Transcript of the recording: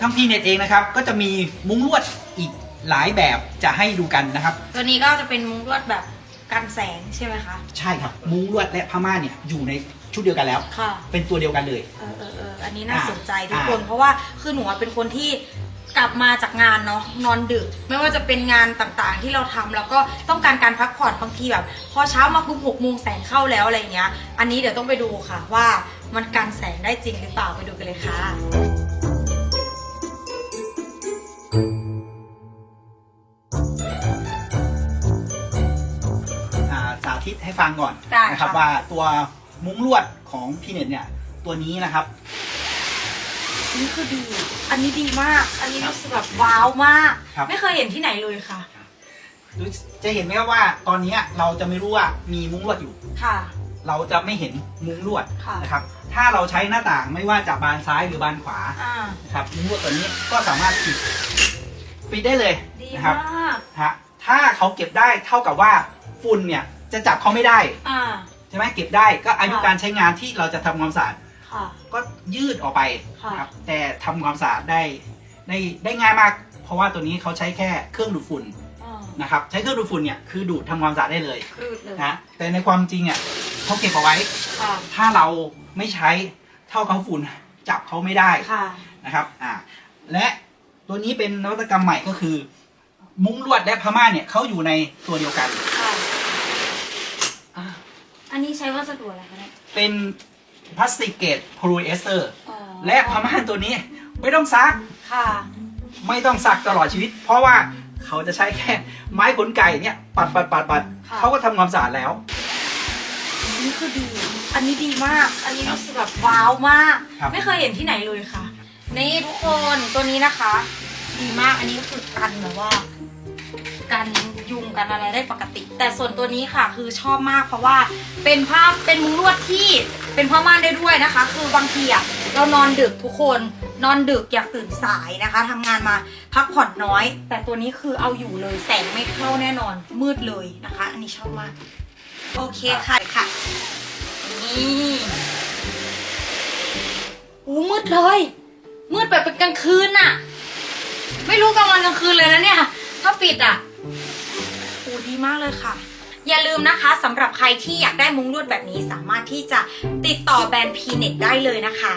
ทั้งพีเน็ตเองนะครับ ก็จะมีมุ้งลวดอีกหลายแบบจะให้ดูกันนะครับ ตัวนี้ก็จะเป็นมุ้งลวดแบบกันแสงใช่ไหมคะ ใช่ครับ มุ้งลวดและผ้าม่านเนี่ยอยู่ในชุดเดียวกันแล้ว ค่ะ เป็นตัวเดียวกันเลย เออเออเอออันนี้น่าอ่าสนใจทุกอ่าคน เพราะว่าคือหนูอะเป็นคนที่กลับมาจากงานเนาะนอนดึก ไม่ว่าจะเป็นงานต่างๆที่เราทำแล้วก็ต้องการการพักผ่อนบางทีแบบ พอเช้ามาปุ๊บหกโมงแสงเข้าแล้วอะไรเงี้ย อันนี้เดี๋ยวต้องไปดูค่ะว่ามันกันแสงได้จริงหรือเปล่าไปดูกันเลยค่ะ อ่าสาธิตให้ฟังก่อนได้นะครับค่ะว่าตัวมุ้งลวดของพีเน็ตเนี่ย ตัวนี้นะครับอันนี้คือดี อันนี้ดีมาก อันนี้รู้สึกแบบว้าวมาก ครับ ไม่เคยเห็นที่ไหนเลยค่ะดูจะเห็นไหมครับว่าตอนนี้เราจะไม่รู้ว่ามีมุ้งลวดอยู่ ค่ะ เราจะไม่เห็นมุ้งลวดค่ะนะครับ ถ้าเราใช้หน้าต่างไม่ว่าจะบานซ้ายหรือบานขวาอ่านะครับมุ้งลวดตัวนี้ก็สามารถปิดปิดได้เลยดีนะครับมากฮะถ้าเขาเก็บได้เท่ากับว่าฝุ่นเนี่ยจะจับเขาไม่ได้อ่าใช่ไหมเก็บได้ก็อายุค่ะการใช้งานที่เราจะทำความสะอาดค่ะ ก็ยืดออกไปค่ะ นะครับแต่ทำความสะอาดได้ได้ได้ง่ายมาก เพราะว่าตัวนี้เขาใช้แค่เครื่องดูดฝุ่นอ่านะครับใช้เครื่องดูดฝุ่นเนี่ยคือดูดทำความสะอาดได้เลย คลืดเลยนะแต่ในความจริงอะ เขาเก็บเอาไว้ ค่ะ ถ้าเราไม่ใช้เท่าเขาฝุ่นจับเขาไม่ได้ค่ะ นะครับ อ่า และตัวนี้เป็นนวัตกรรมใหม่ก็คือ มุ้งลวดและพม่านเนี่ยเขาอยู่ในตัวเดียวกัน ค่ะอ่าอันนี้ใช้วัสดุอะไรคะเนี่ยเป็นพลาสติกเกตโพลีเอสเตอร์ อ๋อและพม่านตัวนี้ไม่ต้องซัก ค่ะ ไม่ต้องซักตลอดชีวิต เพราะว่าเขาจะใช้แค่ไม้ขนไก่เนี่ย ปัดปัดปัดปัดค่ะ เขาก็ทำความสะอาดแล้วอั นนี้คือดี อันนี้ดีมาก อันนี้รู้สึกแบบว้าวมาก ครับ ไม่เคยเห็นที่ไหนเลยค่ะ นี่ทุกคนตัวนี้นะคะ ดีมาก อันนี้ก็คือกันแบบว่า กันยุงกันอะไรได้ปกติ แต่ส่วนตัวนี้ค่ะคือชอบมากเพราะว่าเป็นผ้าเป็นมุ้งลวดที่เป็นผ้าม่านได้ด้วยนะคะ คือบางทีอะเรานอนดึกทุกคนนอนดึกอยากตื่นสายนะคะทำงานมาพักผ่อนน้อย แต่ตัวนี้คือเอาอยู่เลยแสงไม่เข้าแน่นอนมืดเลยนะคะ อันนี้ชอบมาก โอเคค่ะค่ะ นี่อู้มืดเลย มืดแบบเป็นกลางคืนน่ะ ไม่รู้กลางวันกลางคืนเลยนะเนี่ย ถ้าปิดอะโอ้ดีมากเลยค่ะ อย่าลืมนะคะสำหรับใครที่อยากได้มุ้งลวดแบบนี้สามารถที่จะติดต่อแบรนด์พีเน็ตได้เลยนะคะ